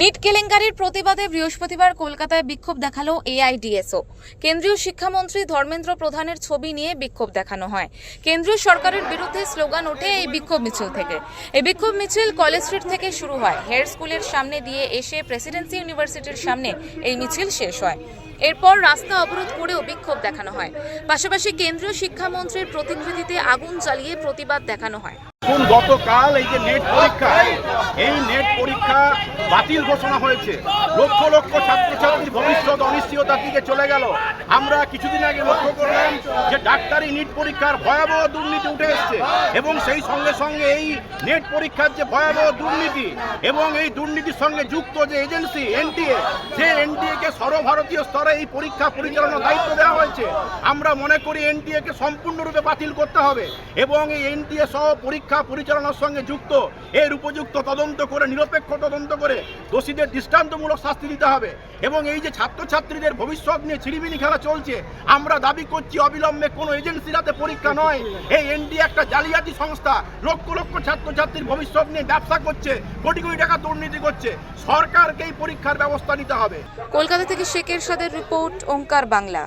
NEET কেলেঙ্কারির প্রতিবাদে বৃহস্পতিবার কলকাতায় বিক্ষোভ দেখাল এআইডিএসও। কেন্দ্রীয় শিক্ষামন্ত্রী ধর্মেন্দ্র প্রধানের ছবি নিয়ে বিক্ষোভ দেখানো হয়। কেন্দ্রীয় সরকারের বিরুদ্ধে স্লোগান ওঠে এই বিক্ষোভ মিছিল থেকে। এই বিক্ষোভ মিছিল কলেজ স্ট্রিট থেকে শুরু হয়। হেয়ার স্কুলের সামনে দিয়ে এসে প্রেসিডেন্সি ইউনিভার্সিটির সামনে এই মিছিল শেষ হয়। এরপর রাস্তা অবরোধ করেও বিক্ষোভ দেখানো হয়। পাশাপাশি কেন্দ্রীয় শিক্ষামন্ত্রীর প্রতিকৃতিতে আগুন জ্বালিয়ে প্রতিবাদ দেখানো হয়। গতকাল এই যে নেট পরীক্ষা বাতিল ঘোষণা হয়েছে। লক্ষ লক্ষ ছাত্রছাত্রীর ভবিষ্যৎ অনিশ্চয়তার দিকে চলে গেল। আমরা কিছুদিন আগে লক্ষ্য করলাম যে ডাক্তারি নিট পরীক্ষার ভয়াবহ দুর্নীতি উঠে এসছে এবং সেই সঙ্গে সঙ্গে এই নেট পরীক্ষার যে ভয়াবহ দুর্নীতি এবং এই দুর্নীতির সঙ্গে যুক্ত যে এজেন্সি, এনটিএ, যে এনটিএ কে সর্বভারতীয় স্তরে এই পরীক্ষা পরিচালনার দায়িত্ব দেওয়া হয়েছে, আমরা মনে করি এনটিএ কে সম্পূর্ণরূপে বাতিল করতে হবে এবং এই এনটিএ সহ পরীক্ষা পরিচালনার সঙ্গে যুক্ত, এর উপযুক্ত তদন্ত করে, নিরপেক্ষ তদন্ত করে দোষীদের দৃষ্টান্তমূলক শাস্তি দিতে হবে। এবং এই যে ছাত্রছাত্রীদের ভবিষ্যৎ নিয়ে ছিড়িমিনি খেলা চলছে, আমরা দাবি করছি অবিলম্বে কোনো এজেন্সির হাতে পরীক্ষা নয়। এই এনডিএ একটা জালিয়াতি সংস্থা, লক্ষ লক্ষ ছাত্রছাত্রীর ভবিষ্যৎ নিয়ে ব্যবসা করছে, কোটি কোটি টাকা দুর্নীতি করছে। সরকারকেই পরীক্ষার ব্যবস্থা নিতে হবে। কলকাতা থেকে শেখের সাদের রিপোর্ট, ওঙ্কার বাংলা।